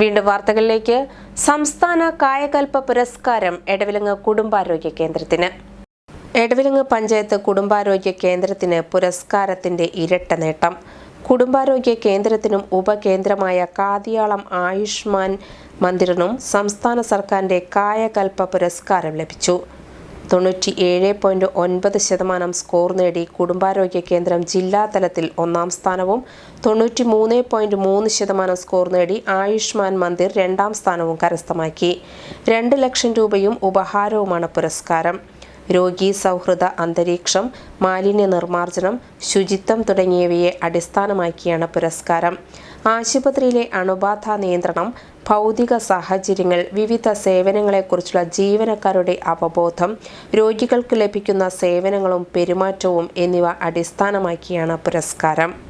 വീണ്ടും വാർത്തകളിലേക്ക്. സംസ്ഥാന കായകൽപ്പ പുരസ്കാരം എടവിലങ്ങ് കുടുംബാരോഗ്യ കേന്ദ്രത്തിന്. എടവിലങ്ങ് പഞ്ചായത്ത് കുടുംബാരോഗ്യ കേന്ദ്രത്തിന് പുരസ്കാരത്തിന്റെ ഇരട്ട നേട്ടം. കുടുംബാരോഗ്യ കേന്ദ്രത്തിനും ഉപകേന്ദ്രമായ കാതിയാളം ആയുഷ്മാൻ മന്ദിറിനും സംസ്ഥാന സർക്കാരിന്റെ കായകൽപ്പ പുരസ്കാരം ലഭിച്ചു. തൊണ്ണൂറ്റി ഏഴ് പോയിന്റ് ഒൻപത് ശതമാനം സ്കോർ നേടി കുടുംബാരോഗ്യ കേന്ദ്രം ജില്ലാ തലത്തിൽ ഒന്നാം സ്ഥാനവും തൊണ്ണൂറ്റി മൂന്ന് പോയിന്റ് മൂന്ന് ശതമാനം സ്കോർ നേടി ആയുഷ്മാൻ മന്ദിർ രണ്ടാം സ്ഥാനവും കരസ്ഥമാക്കി. രണ്ട് ലക്ഷം രൂപയും ഉപഹാരവുമാണ് പുരസ്കാരം. രോഗി സൗഹൃദ അന്തരീക്ഷം മാലിന്യ നിർമ്മാർജനം ശുചിത്വം തുടങ്ങിയവയെ അടിസ്ഥാനമാക്കിയാണ് പുരസ്കാരം. ആശുപത്രിയിലെ അണുബാധ നിയന്ത്രണം ഭൗതിക സാഹചര്യങ്ങൾ വിവിധ സേവനങ്ങളെക്കുറിച്ചുള്ള ജീവനക്കാരുടെ അവബോധം രോഗികൾക്ക് ലഭിക്കുന്ന സേവനങ്ങളും പെരുമാറ്റവും എന്നിവ അടിസ്ഥാനമാക്കിയാണ് പുരസ്കാരം.